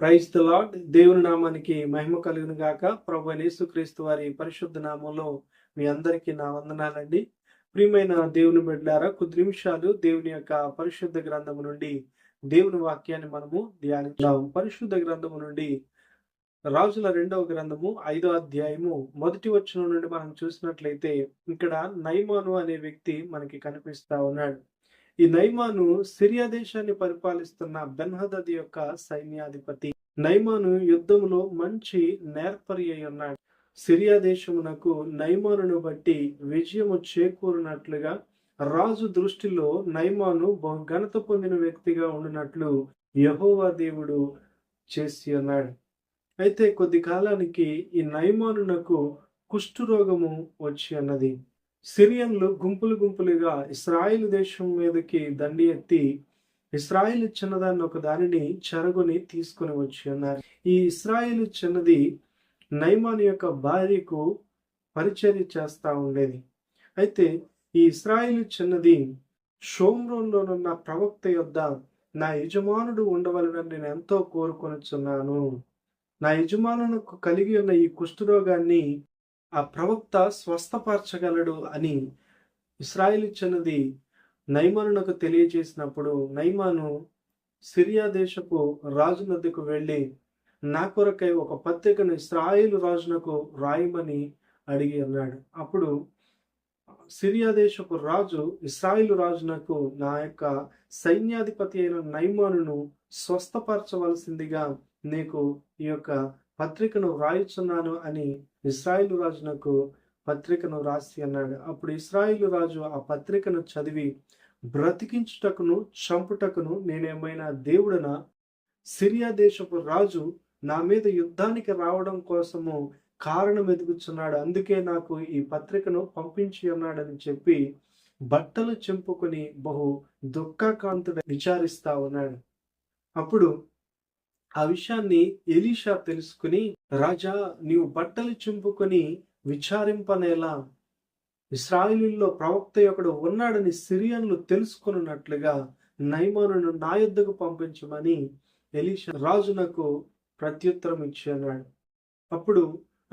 Praise the lord దేవుని నామానికి మహిమ కలుగును గాక. ప్రభు యేసుక్రీస్తు వారి పరిశుద్ధ నామంలో మీ అందరికీ నా వందనాలండి. ప్రియమైన దేవుని బిడ్డారా కొద్ది నిమిషాలు దేవుని యొక్క పరిశుద్ధ గ్రంథము నుండి దేవుని వాక్యాన్ని మనము ధ్యానించాం పరిశుద్ధ గ్రంథము నుండి రాజుల రెండవ గ్రంథము ఐదో అధ్యాయము మొదటి వచనం నుండి మనం చూసినట్లయితే ఇక్కడ నైమాను అనే వ్యక్తి మనకి కనిపిస్తా ఉన్నాడు. ఈ నైమాను సిరియా దేశాన్ని పరిపాలిస్తున్న బెన్హదద్ యొక్క సైన్యాధిపతి. నైమాను యుద్ధంలో మంచి నేర్పరి అయి ఉన్నాడు సిరియా దేశమునకు నైమానును బట్టి విజయము చేకూరినట్లుగా రాజు దృష్టిలో నైమాను బహు ఘనత పొందిన వ్యక్తిగా ఉండినట్లు యహోవా దేవుడు చేసి ఉన్నాడు అయితే కొద్ది కాలానికి ఈ నైమానునకు కుష్ఠరోగము వచ్చి అన్నది సిరియన్లు గుంపులు గుంపులుగా ఇస్రాయిల్ దేశం మీదకి దండి ఎత్తి ఇస్రాయిల్ చిన్నదాన్ని ఒక దానిని చెరగొని తీసుకుని వచ్చి ఉన్నారు. ఈ ఇస్రాయిల్ చిన్నది నైమాన్ యొక్క భార్యకు పరిచర్య చేస్తూ ఉండేది. అయితే ఈ ఇస్రాయిల్ చిన్నది షోమ్రోన్లోనున్న ప్రవక్త యొద్ద నా యజమానుడు ఉండవలనని నేను ఎంతో కోరుకొనుచున్నాను. నా యజమానులకు కలిగి ఉన్న ఈ కుష్ఠరోగాన్ని ఆ ప్రవక్త స్వస్థపరచగలడు అని ఇస్రాయిల్ ఇచ్చినది నైమానునకు తెలియజేసినప్పుడు నైమాను సిరియా దేశపు రాజు నద్దకు వెళ్ళి నా కొరకై ఒక పత్రికను ఇస్రాయిల్ రాజునకు రాయమని అడిగి అన్నాడు. అప్పుడు సిరియా దేశపు రాజు ఇస్రాయిల్ రాజునకు నా యొక్క సైన్యాధిపతి అయిన నైమానును స్వస్థపరచవలసిందిగా నీకు ఈ యొక్క పత్రికను వ్రాయుచున్నాను అని ఇస్రాయిల్ రాజునకు పత్రికను రాసి అన్నాడు. అప్పుడు ఇస్రాయిల్ రాజు ఆ పత్రికను చదివి బ్రతికించుటకును చంపుటకును నేనేమైనా దేవుడన? సిరియా దేశపు రాజు నా మీద యుద్ధానికి రావడం కోసము కారణం ఎదుగుచున్నాడు అందుకే నాకు ఈ పత్రికను పంపించి అన్నాడని చెప్పి బట్టలు చెంపుకొని బహు దుఃఖకాంతుడు విచారిస్తా ఉన్నాడు. అప్పుడు ఆ విషయాన్ని ఎలీషా తెలుసుకుని రాజా నీవు బట్టలు చింపుకొని విచారింపనేలా ఇస్రాయిలీల్లో ప్రవక్త ఒకడు ఉన్నాడని సిరియన్లు తెలుసుకున్నట్లుగా నైమానును నా యుద్ధకు పంపించమని ఎలీషా రాజునకు ప్రత్యుత్తరం ఇచ్చి అన్నాడు అప్పుడు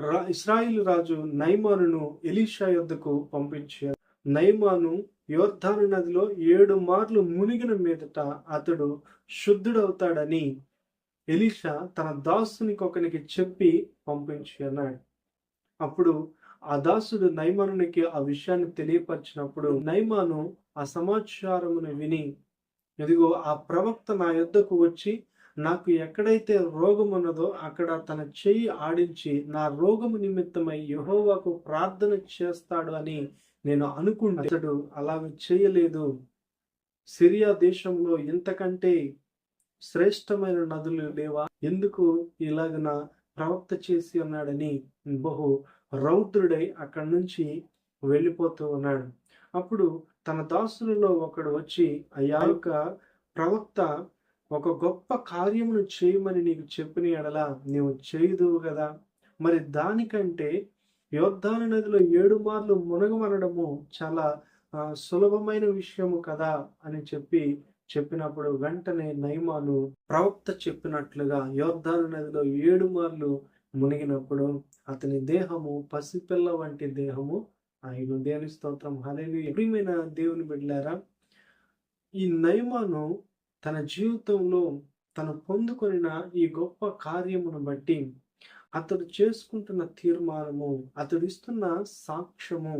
రా ఇస్రాయిల్ రాజు నైమానును ఎలీషా యుద్ధకు పంపించాడు. నైమాను యోర్ధాను నదిలో ఏడు మార్లు మునిగిన మీదట అతడు శుద్ధుడవుతాడని ఎలీషా తన దాసునికి ఒకనికి చెప్పి పంపించి అన్నాడు. అప్పుడు ఆ దాసుడు నైమానునికి ఆ విషయాన్ని తెలియపరిచినప్పుడు నైమాను ఆ సమాచారమును విని ఎదిగో ఆ ప్రవక్త నా యొద్దకు వచ్చి నాకు ఎక్కడైతే రోగం ఉన్నదో అక్కడ తన చెయ్యి ఆడించి నా రోగము నిమిత్తమై యహోవాకు ప్రార్థన చేస్తాడు అని నేను అనుకుంటాడు అలాగ చేయలేదు. సిరియా దేశంలో ఇంతకంటే శ్రేష్టమైన నదులు లేవా? ఎందుకు ఇలాగన ప్రవక్త చేసి ఉన్నాడని బహు రౌద్రుడై అక్కడి నుంచి వెళ్ళిపోతూ ఉన్నాడు. అప్పుడు తన దాసులలో ఒకడు వచ్చి అయ్యా యొక్క ప్రవక్త ఒక గొప్ప కార్యమును చేయమని నీకు చెప్పిన ఎడలా నీవు చేయదువు కదా? మరి దానికంటే యోద్ధాన నదిలో ఏడు మార్లు మునగమనడము చాలా సులభమైన విషయము కదా? అని చెప్పి చెప్పినప్పుడు వెంటనే నైమాను ప్రవక్త చెప్పినట్లుగా యోర్ధాను నదిలో ఏడు మార్లు మునిగినప్పుడు అతని దేహము పసిపిల్ల వంటి దేహము ఆయన దేవుని స్తోత్రం. హలేలు ఎప్పుడైనా దేవుని బిడ్డారా ఈ నైమాను తన జీవితంలో తను పొందుకొనిన ఈ గొప్ప కార్యమును బట్టి అతడు చేసుకుంటున్న తీర్మానము అతడు ఇస్తున్న సాక్ష్యము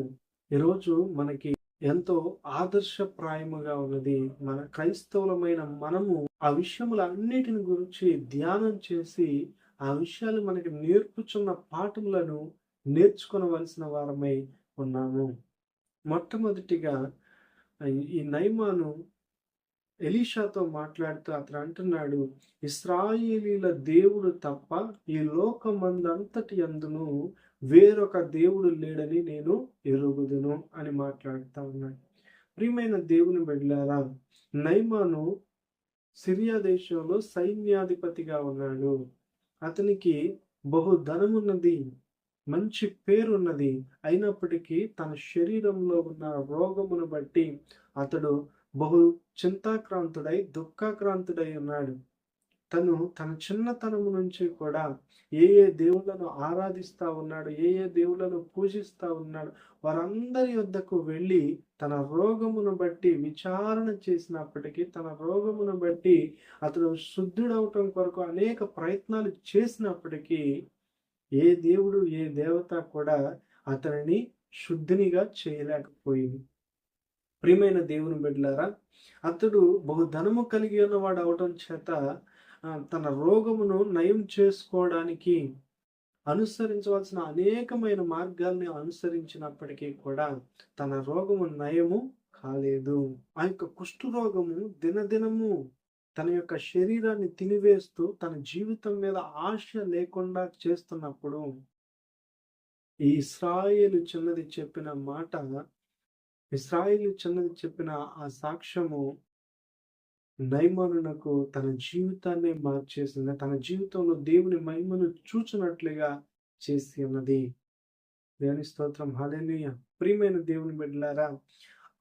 ఈరోజు మనకి ఎంతో ఆదర్శప్రాయముగా ఉన్నది. మన క్రైస్తవులమైన మనము ఆ విషయములన్నిటిని గురించి ధ్యానం చేసి ఆ విషయాలు మనకి నేర్పుచున్న పాఠములను నేర్చుకోవలసిన వారమై ఉన్నాము. మొట్టమొదటిగా ఈ నైమాను ఎలీషాతో మాట్లాడుతూ అతను అంటున్నాడు ఇస్రాయేలీల దేవుడు తప్ప ఈ లోకమందంతటి అందును వేరొక దేవుడు లేడని నేను ఎరుగుదును అని మాట్లాడుతూ ఉన్నాడు. ప్రియమైన దేవుని బిడ్డారా నైమాను సిరియా దేశంలో సైన్యాధిపతిగా ఉన్నాడు. అతనికి బహు ధనమున్నది మంచి పేరున్నది. అయినప్పటికీ తన శరీరంలో ఉన్న రోగమును బట్టి అతడు బహు చింతాక్రాంతుడై దుఃఖాక్రాంతుడై ఉన్నాడు. తను తన చిన్నతనము నుంచి కూడా ఏ ఏ దేవుళ్ళను ఆరాధిస్తా ఉన్నాడు ఏ ఏ దేవుళ్ళను పూజిస్తా ఉన్నాడు వారందరి వద్దకు వెళ్ళి తన రోగమును బట్టి విచారణ చేసినప్పటికీ తన రోగమును బట్టి అతడు శుద్ధుడవటం కొరకు అనేక ప్రయత్నాలు చేసినప్పటికీ ఏ దేవుడు ఏ దేవత కూడా అతనిని శుద్ధినిగా చేయలేకపోయింది. ప్రియమైన దేవుని బిడ్డలారా అతడు బహుధనము కలిగి ఉన్నవాడు అవటం చేత తన రోగమును నయం చేసుకోవడానికి అనుసరించవలసిన అనేకమైన మార్గాల్ని అనుసరించినప్పటికీ కూడా తన రోగము నయము కాలేదు. ఆ యొక్క కుష్ఠరోగము దినదినము తన యొక్క శరీరాన్ని తినివేస్తూ తన జీవితం మీద ఆశ లేకుండా చేస్తున్నప్పుడు ఈ ఇస్రాయేలు చిన్నది చెప్పిన మాట ఇస్రాయిల్ చిన్నది చెప్పిన ఆ సాక్ష్యము నైమానునకు తన జీవితాన్ని మార్చేసింది. తన జీవితంలో దేవుని మహిమను చూచినట్లుగా చేసి ఉన్నది. దేవుని స్తోత్రం. హాలేలుయ ప్రియమైన దేవుని బిడ్డలారా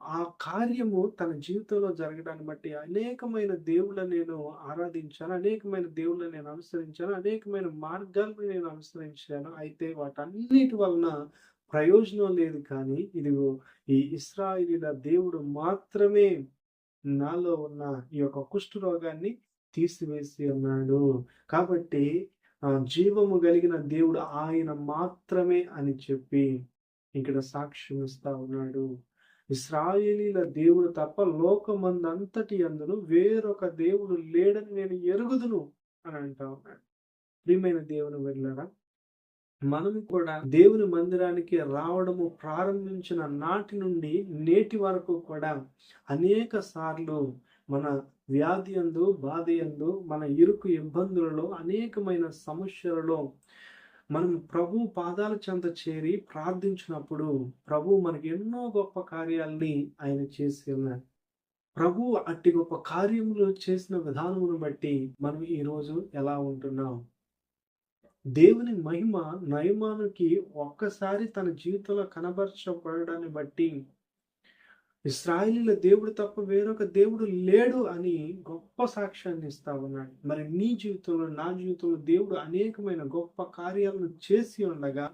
ఆ కార్యము తన జీవితంలో జరగడాన్ని బట్టి అనేకమైన దేవుళ్ళని నేను ఆరాధించాను అనేకమైన దేవుళ్ళని నేను అనుసరించాను అనేకమైన మార్గాలను నేను అనుసరించాను. అయితే వాటన్నిటి వలన ప్రయోజనం లేదు కానీ ఇదిగో ఈ ఇస్రాయిలీల దేవుడు మాత్రమే నాలో ఉన్న ఈ యొక్క కుష్ఠ రోగాన్ని తీసివేసి ఉన్నాడు. కాబట్టి జీవము కలిగిన దేవుడు ఆయన మాత్రమే అని చెప్పి ఇక్కడ సాక్ష్యం ఇస్తా ఉన్నాడు. ఇస్రాయేలీల దేవుడు తప్ప లోకమందంతటి అందును వేరొక దేవుడు లేడని నేను ఎరుగుదును అని అంటా ఉన్నాడు. ప్రియమైన దేవుని వెళ్ళారా మనం కూడా దేవుని మందిరానికి రావడము ప్రారంభించిన నాటి నుండి నేటి వరకు కూడా అనేక సార్లు మన వ్యాధి ఎందు బాధ ఎందు మన ఇరుకు ఇబ్బందులలో అనేకమైన సమస్యలలో మనం ప్రభు పాదాల చెంత చేరి ప్రార్థించినప్పుడు ప్రభు మనకి ఎన్నో గొప్ప కార్యాలని ఆయన చేసి ఉన్నారు. ప్రభు అట్టి గొప్ప కార్యములు చేసిన విధానమును బట్టి మనం ఈరోజు ఎలా ఉంటున్నాం? దేవుని మహిమ నయమానుకి ఒక్కసారి తన జీవితంలో కనబరచబడడాన్ని బట్టి ఇస్రాయిలీల దేవుడు తప్ప వేరొక దేవుడు లేడు అని గొప్ప సాక్ష్యాన్ని ఇస్తా ఉన్నాడు. మరి నీ జీవితంలో నా జీవితంలో దేవుడు అనేకమైన గొప్ప కార్యాలను చేసి ఉండగా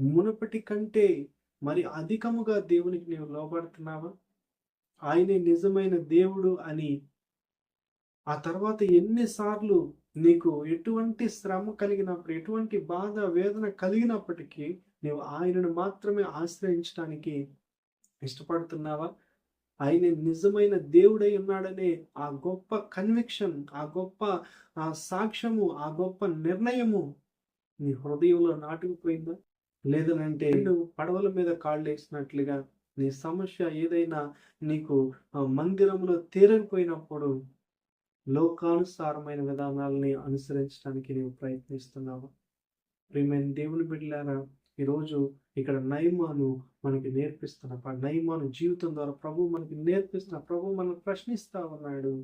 మునపటి కంటే మరి అధికముగా దేవునికి నీవు లోబడుతున్నావా? ఆయనే నిజమైన దేవుడు అని ఆ తర్వాత ఎన్నిసార్లు నీకు ఎటువంటి శ్రమ కలిగినప్పుడు ఎటువంటి బాధ వేదన కలిగినప్పటికీ నీవు ఆయనను మాత్రమే ఆశ్రయించడానికి ఇష్టపడుతున్నావా? ఆయన నిజమైన దేవుడై ఉన్నాడనే ఆ గొప్ప కన్విక్షన్ ఆ గొప్ప ఆ సాక్ష్యము ఆ గొప్ప నిర్ణయము నీ హృదయంలో నాటుకుపోయిందా? లేదనంటే పడవల మీద కాళ్ళు వేసినట్లుగా నీ సమస్య ఏదైనా నీకు మందిరంలో తీరకపోయినప్పుడు లోకానుసారమైన విధానాలని అనుసరించడానికి నీవు ప్రయత్నిస్తున్నావు? ప్రియమైన దేవుని బిడ్డలారా ఈరోజు ఇక్కడ నయమాను మనకి నేర్పిస్తున్న నయమాను జీవితం ద్వారా ప్రభు మనకి నేర్పిస్తున్న ప్రభు మనల్ని ప్రశ్నిస్తా ఉన్నాడు.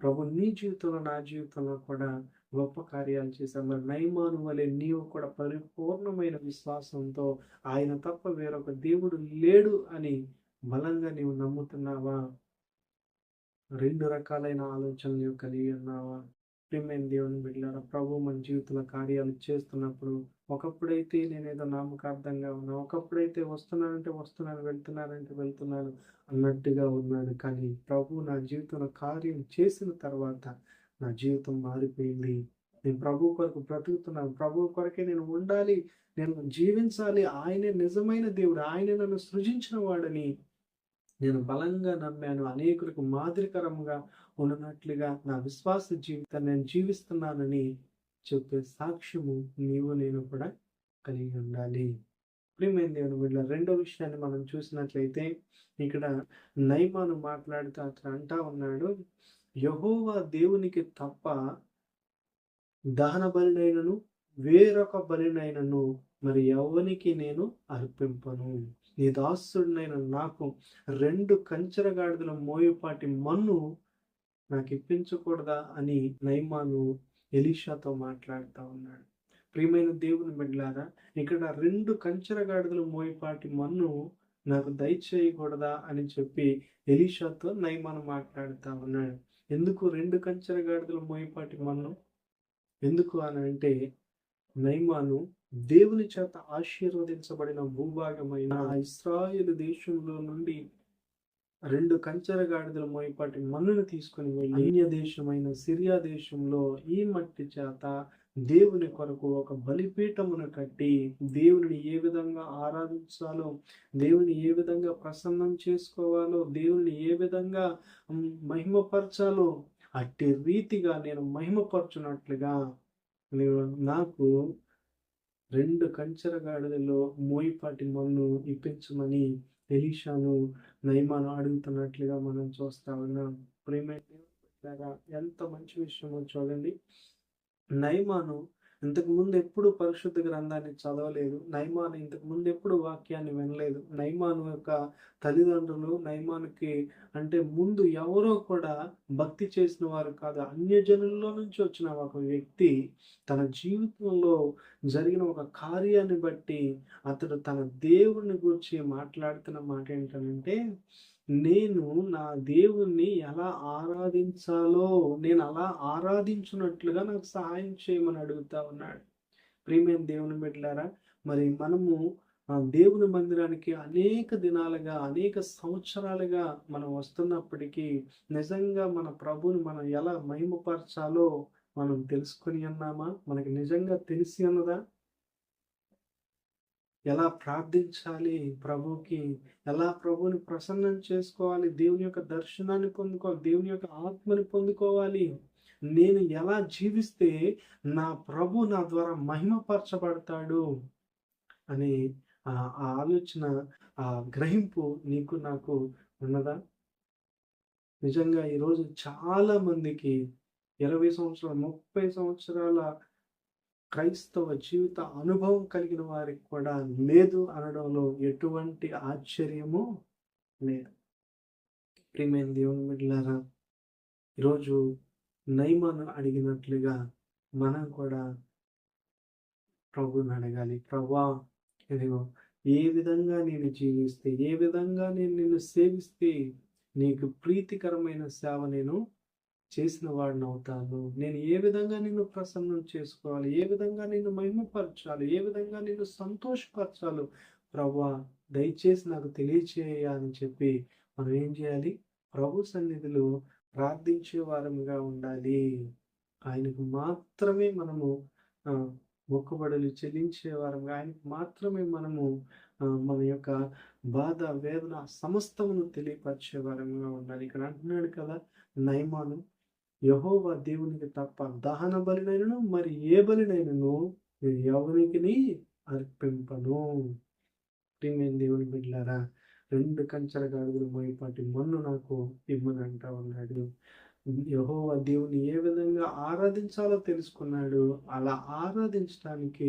ప్రభు నీ జీవితంలో నా జీవితంలో కూడా గొప్ప కార్యాలు చేశాం మరి నయమాను వలె నీవు కూడా పరిపూర్ణమైన విశ్వాసంతో ఆయన తప్ప వేరొక దేవుడు లేడు అని బలంగా నీవు నమ్ముతున్నావా? రెండు రకాలైన ఆలోచనలు కలిగి ఉన్నావా ప్రియమైన దేవుని బిడ్డారా ప్రభు మన జీవితంలో కార్యాలు చేస్తున్నప్పుడు ఒకప్పుడైతే నేనేదో నామకార్థంగా ఉన్నా ఒకప్పుడైతే వస్తున్నానంటే వస్తున్నాను వెళ్తున్నానంటే వెళ్తున్నాను అన్నట్టుగా ఉన్నాను. కానీ ప్రభు నా జీవితంలో కార్యం చేసిన తర్వాత నా జీవితం మారిపోయింది. నేను ప్రభు కొరకు బ్రతుకుతున్నాను. ప్రభు కొరకే నేను ఉండాలి. నేను జీవించాలి. ఆయనే నిజమైన దేవుడు. ఆయనే నన్ను సృజించిన వాడని నేను బలంగా నమ్మాను అనేకులకు మాదిరికరంగా ఉన్నట్లుగా నా విశ్వాస జీవితాన్ని నేను జీవిస్తున్నానని చెప్పే సాక్ష్యము నీవు నేను కూడా కలిగి ఉండాలి. ప్రియమైన దేవుని వీళ్ళ రెండో విషయాన్ని మనం చూసినట్లయితే ఇక్కడ నైమాను మాట్లాడుతూ అతను అంటా ఉన్నాడు యహోవా దేవునికి తప్ప దహన బలినైనను వేరొక బలినైనను మరి ఎవరికి నేను అర్పింపను? నీ దాసుడినైన నాకు రెండు కంచెరగాడిదల మోయపాటి మన్ను నాకు ఇప్పించకూడదా అని నైమాను ఎలీషాతో మాట్లాడుతూ ఉన్నాడు. ప్రియమైన దేవుని బిడ్డలారా ఇక్కడ రెండు కంచెరగాడిదల మోయపాటి మన్ను నాకు దయచేయకూడదా అని చెప్పి ఎలీషాతో నైమాను మాట్లాడుతూ ఉన్నాడు. ఎందుకు రెండు కంచెర గాడిదలు మోయపాటి మన్ను? ఎందుకు అని అంటే నైమాను దేవుని చేత ఆశీర్వదించబడిన భూభాగమైన ఇస్రాయేల్ దేశంలో నుండి రెండు కంచెర గాడిదల మోయపాటి మన్నును తీసుకుని వెళ్ళి అన్య దేశమైన సిరియా దేశంలో ఈ మట్టి చేత దేవుని కొరకు ఒక బలిపీఠమును కట్టి దేవుని ఏ విధంగా ఆరాధించాలో దేవుని ఏ విధంగా ప్రసన్నం చేసుకోవాలో దేవుని ఏ విధంగా మహిమపరచాలో అట్టి రీతిగా నేను మహిమపరచునట్లుగా నేను నాకు రెండు కంచెర గాడిదలో మోయిపాటి మన్ను ఇప్పించమని ఎలీషాను నయమాను అడుగుతున్నట్లుగా మనం చూస్తా ఉన్నాం. ప్రేమ ఎంత మంచి విషయమో చూడండి. నైమాను ఇంతకు ముందు ఎప్పుడు పరిశుద్ధ గ్రంథాన్ని చదవలేదు. నైమాను ఇంతకు ముందు ఎప్పుడు వాక్యాన్ని వినలేదు. నైమాను యొక్క తల్లిదండ్రులు నైమానుకి అంటే ముందు ఎవరో కూడా భక్తి చేసిన వారు కాదు. అన్యజనుల్లో నుంచి వచ్చిన ఒక వ్యక్తి తన జీవితంలో జరిగిన ఒక కార్యాన్ని బట్టి అతడు తన దేవుడిని గురించి మాట్లాడుతున్న మాట ఏంటంటే నేను నా దేవుణ్ణి ఎలా ఆరాధించాలో నేను అలా ఆరాధించున్నట్లుగా నాకు సహాయం చేయమని అడుగుతా ఉన్నాడు. ప్రియమైన దేవుని బిడ్డలారా మరి మనము దేవుని మందిరానికి అనేక దినాలుగా అనేక సంవత్సరాలుగా మనం వస్తున్నప్పటికీ నిజంగా మన ప్రభుని మనం ఎలా మహిమపరచాలో మనం తెలుసుకొని అన్నామా మనకి నిజంగా తెలిసి అన్నదా ఎలా ప్రార్థించాలి ప్రభుకి ఎలా ప్రభుని ప్రసన్నం చేసుకోవాలి? దేవుని యొక్క దర్శనాన్ని పొందుకోవాలి? దేవుని యొక్క ఆత్మని పొందుకోవాలి? నేను ఎలా జీవిస్తే నా ప్రభు నా ద్వారా మహిమపరచబడతాడు? అని ఆ ఆలోచన ఆ గ్రహింపు నీకు నాకు ఉన్నదా? నిజంగా ఈరోజు చాలా మందికి ఇరవై సంవత్సరాల ముప్పై సంవత్సరాల క్రైస్తవ జీవిత అనుభవం కలిగిన వారికి కూడా లేదు అనడంలో ఎటువంటి ఆశ్చర్యము లేదు. ప్రియమైన దేవుని బిడ్డలారా ఈరోజు నైమాను అడిగినట్లుగా మనం కూడా ప్రభుని అడగాలి. ప్రభా ఇదిగో ఏ విధంగా నేను జీవిస్తే ఏ విధంగా నేను నిన్ను సేవిస్తే నీకు ప్రీతికరమైన సేవ నేను చేసిన వాడిని అవుతాను. నేను ఏ విధంగా నిన్ను ప్రసన్నం చేసుకోవాలి? ఏ విధంగా నిన్ను మహిమపరచాలి? ఏ విధంగా నిన్ను సంతోషపరచాలి? ప్రభా దయచేసి నాకు తెలియచేయ అని చెప్పి మనం ఏం చేయాలి? ప్రభు సన్నిధిలో ప్రార్థించే వారముగా ఉండాలి. ఆయనకు మాత్రమే మనము మొక్కుబడులు చెల్లించే వారంగా ఆయనకు మాత్రమే మనము మన యొక్క బాధ వేదన సమస్తమును తెలియపరిచే వారంగా ఉండాలి. ఇక్కడ అంటున్నాడు కదా నైమాను యహోవా దేవునికి తప్ప దహన బలినైనను మరి ఏ బలినైనను నేను ఎవరికి అర్పింపను? ప్రియమైన దేవుని బిడ్డారా రెండు కంచెల గాడుగులు మోయిపాటి మన్ను నాకు ఇమ్మని అంటా ఉన్నాడు యహోవా దేవుని ఏ విధంగా ఆరాధించాలో తెలుసుకున్నాడు. అలా ఆరాధించడానికి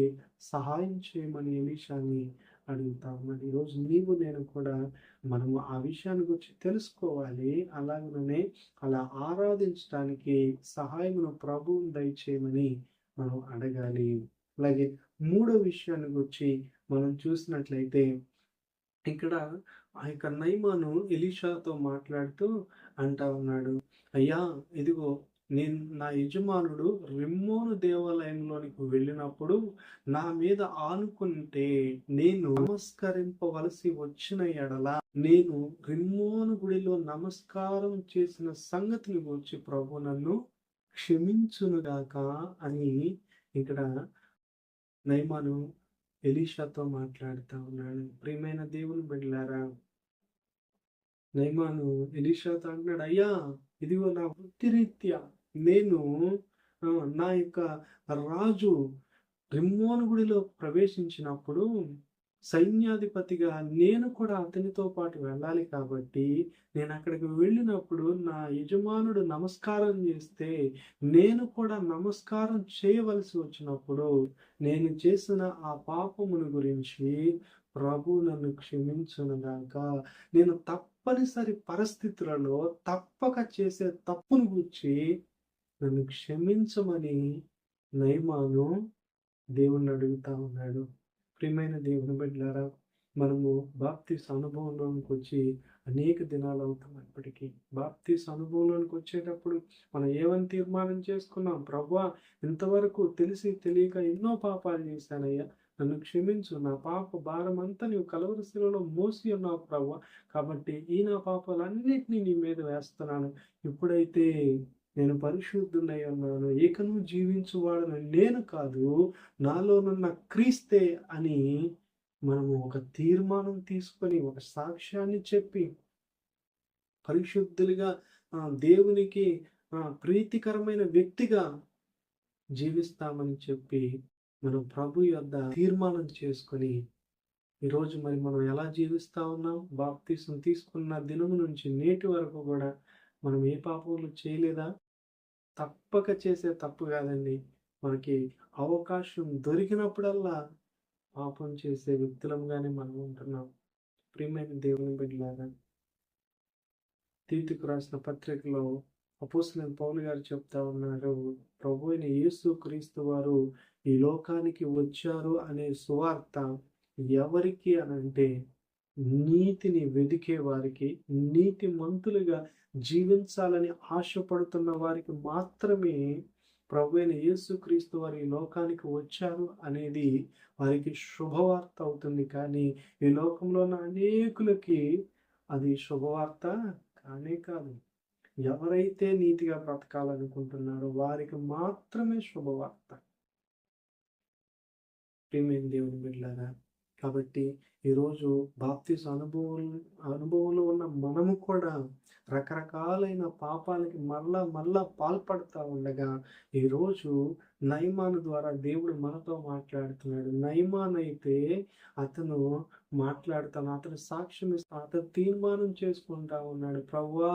సహాయం చేయమని ఎలీషాని అడుగుతాము మరి ఈరోజు నీవు నేను కూడా మనము ఆ విషయాన్ని గురించి తెలుసుకోవాలి. అలాగనే అలా ఆరాధించడానికి సహాయమును ప్రభువును దయచేయమని మనం అడగాలి. అలాగే మూడో విషయాన్ని గురించి మనం చూసినట్లయితే ఇక్కడ ఆ యొక్క నైమాను ఎలీషాతో మాట్లాడుతూ అంటా ఉన్నాడు. అయ్యా ఇదిగో నేను నా యజమానుడు రిమ్మోను దేవాలయంలోనికి వెళ్ళినప్పుడు నా మీద ఆనుకుంటే నేను నమస్కరింపవలసి వచ్చిన ఎడల నేను రిమ్మోను గుడిలో నమస్కారం చేసిన సంగతిని గురించి ప్రభు నన్ను క్షమించునుగాక అని ఇక్కడ నైమాను ఎలీషాతో మాట్లాడుతూ ఉన్నాడు. ప్రియమైన దేవుని బిడ్డలారా నైమాను ఎలీషాతో అంటున్నాడు అయ్యా ఇదిగో నా వృత్తిరీత్యా నేను నా యొక్క రాజు రిమ్మోను గుడిలో ప్రవేశించినప్పుడు సైన్యాధిపతిగా నేను కూడా అతనితో పాటు వెళ్ళాలి కాబట్టి నేను అక్కడికి వెళ్ళినప్పుడు నా యజమానుడు నమస్కారం చేస్తే నేను కూడా నమస్కారం చేయవలసి వచ్చినప్పుడు నేను చేసిన ఆ పాపమును గురించి ప్రభు నన్ను క్షమించునుగాక. నేను తప్పనిసరి పరిస్థితులలో తప్పక చేసే తప్పును గురించి నన్ను క్షమించమని నయమాను దేవుణ్ణి అడుగుతా ఉన్నాడు. ప్రియమైన దేవుని బిడ్డారా మనము బాప్తి అనుభవంలోనికి వచ్చి అనేక దినాలు అవుతున్నప్పటికీ బాప్తీస్ అనుభవంలోనికి వచ్చేటప్పుడు మనం ఏమని తీర్మానం చేసుకున్నాం? ప్రభా ఇంతవరకు తెలిసి తెలియక ఎన్నో పాపాలు చేశానయ్యా. నన్ను క్షమించు నా పాప భారం అంతా నీవు కలవరిశిలో మోసి ఉన్నావు ప్రభు కాబట్టి ఈ నా పాపాలన్నింటినీ నీ మీద వేస్తున్నాను. ఇప్పుడైతే నేను పరిశుద్ధుడై ఉన్నాను ఏకను జీవించువాడను నేను కాదు నాలోనున్న క్రీస్తే అని మనము ఒక తీర్మానం తీసుకొని ఒక సాక్ష్యాన్ని చెప్పి పరిశుద్ధులుగా దేవునికి ప్రీతికరమైన వ్యక్తిగా జీవిస్తామని చెప్పి మనం ప్రభు యొద్ద తీర్మానం చేసుకొని ఈరోజు మరి మనం ఎలా జీవిస్తా ఉన్నాం? బాప్తీసం తీసుకున్న దినము నుంచి నేటి వరకు కూడా మనం ఏ పాపములు చేయలేదా? తప్పక చేసే తప్పు కాదండి. మనకి అవకాశం దొరికినప్పుడల్లా పాపం చేసే వ్యక్తులంగానే మనం ఉంటున్నాం. ప్రియమైన దేవుని బిడ్డలాగా తీర్తికు రాసిన పత్రికలో అపోసిన పౌలు గారు చెప్తా ఉన్నారు ప్రభు అయిన యేసు క్రీస్తు వారు ఈ లోకానికి వచ్చారు అనే సువార్త ఎవరికి అనంటే నీతిని వెదికే వారికి నీతి మంతులుగా జీవించాలని ఆశపడుతున్న వారికి మాత్రమే ప్రభు అయిన యేసుక్రీస్తు వారి లోకానికి వచ్చారు అనేది వారికి శుభవార్త అవుతుంది. కానీ ఈ లోకంలో ఉన్న అనేకులకి అది శుభవార్త కానే కాదు. ఎవరైతే నీతిగా బ్రతకాలనుకుంటున్నారో వారికి మాత్రమే శుభవార్త. ప్రేమేం దేవుని బిడ్డారా కాబట్టి ఈరోజు బాప్తిస్ అనుభవం అనుభవంలో ఉన్న మనము కూడా రకరకాలైన పాపాలకి మళ్ళా మళ్ళా పాల్పడతా ఉండగా ఈరోజు నయమాను ద్వారా దేవుడు మనతో మాట్లాడుతున్నాడు. నయమాన్ అయితే అతను మాట్లాడుతాను అతను సాక్ష్యం ఇస్తా అతను తీర్మానం చేసుకుంటా ఉన్నాడు. ప్రవ్వా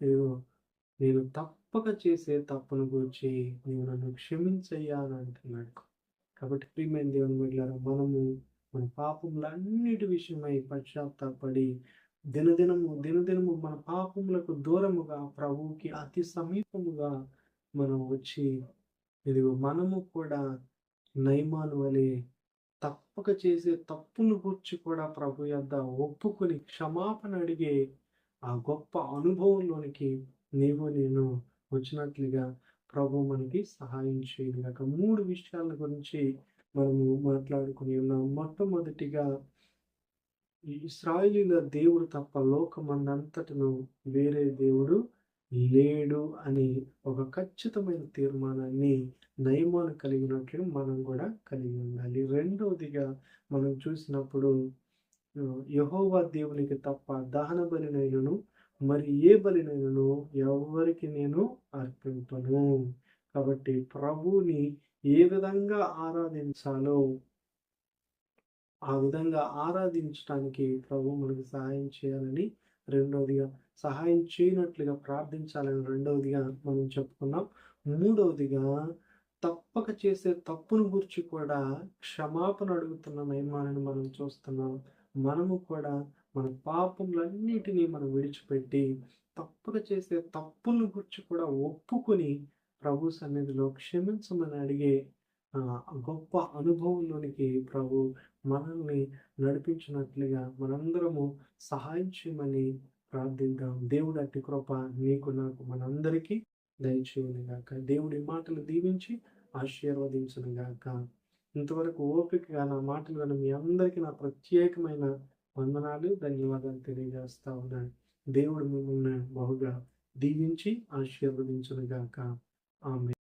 నేను నేను తప్పక చేసే తప్పును గురించి నేను నన్ను క్షమించయ్యా అని అంటున్నాడు. కాబట్టి ప్రియమైన దేవుని వెళ్ళారు మనము మన పాపములన్నిటి విషయమై పశ్చాత్తాపడి దినదినము దినదినము మన పాపములకు దూరముగా ప్రభువుకి అతి సమీపముగా మనం వచ్చి ఇది మనము కూడా నయమాను వలె తప్పక చేసే తప్పును గుర్చి కూడా ప్రభు యొద్ద ఒప్పుకొని క్షమాపణ అడిగే ఆ గొప్ప అనుభవంలోనికి నీవు నేను వచ్చినట్లుగా ప్రభు మనకి సహాయం చేయలేక మూడు విషయాల గురించి మనము మాట్లాడుకుని ఉన్నాం మొట్టమొదటిగా ఇస్రాయిలీల దేవుడు తప్ప లోకమందంతటను వేరే దేవుడు లేడు అని ఒక ఖచ్చితమైన తీర్మానాన్ని నయమాను కలిగినట్లు మనం కూడా కలిగి ఉండాలి. రెండవదిగా మనం చూసినప్పుడు యహోవా దేవునికి తప్ప దహన బలినైనను మరి ఏ బలినైనను ఎవరికి నేను అర్పింపను? కాబట్టి ప్రభుని ఏ విధంగా ఆరాధించాలో ఆ విధంగా ఆరాధించడానికి ప్రభు మనకు సహాయం చేయాలని రెండవదిగా సహాయం చేయనట్లుగా ప్రార్థించాలని రెండవదిగా మనం చెప్పుకున్నాం. మూడవదిగా తప్పక చేసే తప్పును గురించి కూడా క్షమాపణ అడుగుతున్న నయమానని మనం చూస్తున్నాం. మనము కూడా మన పాపములన్నిటినీ మనం విడిచిపెట్టి తప్పక చేసే తప్పులను గురించి కూడా ఒప్పుకొని ప్రభు సన్నిధిలో క్షమించమని అడిగే గొప్ప అనుభవంలోనికి ప్రభు మనల్ని నడిపించినట్లుగా మనందరము సహాయం చేయమని ప్రార్థిద్దాం. దేవుడు అట్టి కృప నీకు నాకు మనందరికీ గాక దేవుడి మాటలు దీవించి గాక ఇంతవరకు ఓపికగా నా మాటలు విన మీ అందరికీ నా ప్రత్యేకమైన వందనాలు ధన్యవాదాలు తెలియజేస్తా ఉన్నాను. దేవుడు మిమ్మల్ని బహుగా దీవించి గాక Amen.